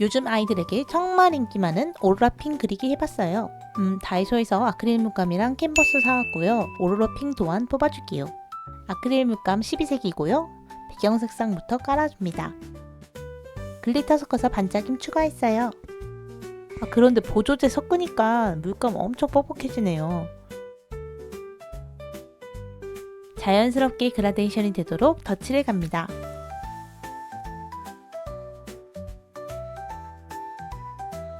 요즘 아이들에게 정말 인기 많은 오로라 핑 그리기 해봤어요. 음, 다이소에서 아크릴 물감이랑 캔버스 사왔고요. 오로라 핑 또한 뽑아줄게요. 아크릴 물감 12색이고요. 배경 색상부터 깔아줍니다. 글리터 섞어서 반짝임 추가했어요. 아, 그런데 보조제 섞으니까 물감 엄청 뻑뻑해지네요. 자연스럽게 그라데이션이 되도록 덧칠해 갑니다.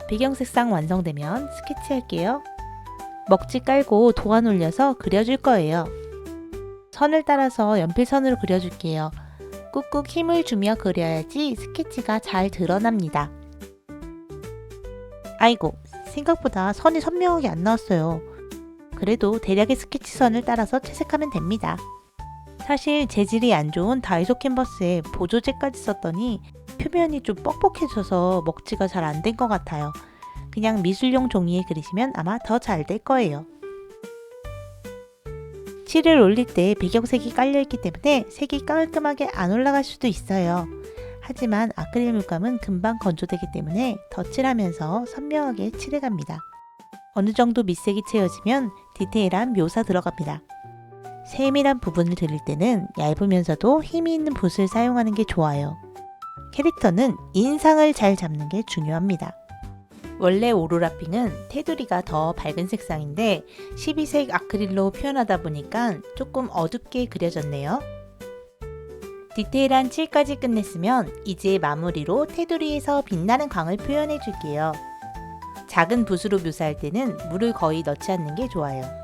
배경 색상 완성되면 스케치할게요. 먹지 깔고 도안 올려서 그려줄 거예요. 선을 따라서 연필선으로 그려줄게요. 꾹꾹 힘을 주며 그려야지 스케치가 잘 드러납니다. 아이고, 생각보다 선이 선명하게 안 나왔어요. 그래도 대략의 스케치선을 따라서 채색하면 됩니다. 사실 재질이 안 좋은 다이소 캔버스에 보조제까지 썼더니 표면이 좀 뻑뻑해져서 먹지가 잘 안 된 것 같아요. 그냥 미술용 종이에 그리시면 아마 더 잘 될 거예요. 칠을 올릴 때 배경색이 깔려있기 때문에 색이 깔끔하게 안 올라갈 수도 있어요. 하지만 아크릴 물감은 금방 건조되기 때문에 덧칠하면서 선명하게 칠해갑니다. 어느 정도 밑색이 채워지면 디테일한 묘사 들어갑니다. 세밀한 부분을 드릴 때는 얇으면서도 힘이 있는 붓을 사용하는 게 좋아요. 캐릭터는 인상을 잘 잡는 게 중요합니다. 원래 오로라핑은 테두리가 더 밝은 색상인데 12색 아크릴로 표현하다 보니까 조금 어둡게 그려졌네요. 디테일한 칠까지 끝냈으면 이제 마무리로 테두리에서 빛나는 광을 표현해 줄게요. 작은 붓으로 묘사할 때는 물을 거의 넣지 않는 게 좋아요.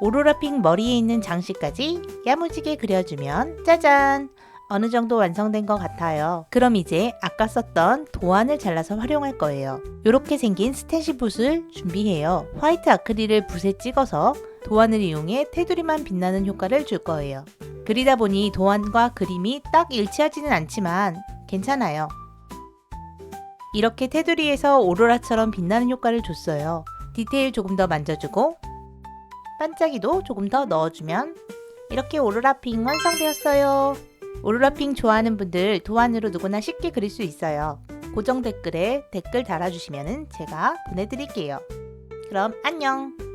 오로라핑 머리에 있는 장식까지 야무지게 그려주면 짜잔! 어느 정도 완성된 것 같아요. 그럼 이제 아까 썼던 도안을 잘라서 활용할 거예요. 이렇게 생긴 스텐시 붓을 준비해요. 화이트 아크릴을 붓에 찍어서 도안을 이용해 테두리만 빛나는 효과를 줄 거예요. 그리다 보니 도안과 그림이 딱 일치하지는 않지만 괜찮아요. 이렇게 테두리에서 오로라처럼 빛나는 효과를 줬어요. 디테일 조금 더 만져주고 반짝이도 조금 더 넣어주면 이렇게 오로라 핑 완성되었어요. 오로라 핑 좋아하는 분들 도안으로 누구나 쉽게 그릴 수 있어요. 고정 댓글에 댓글 달아주시면 제가 보내드릴게요. 그럼 안녕!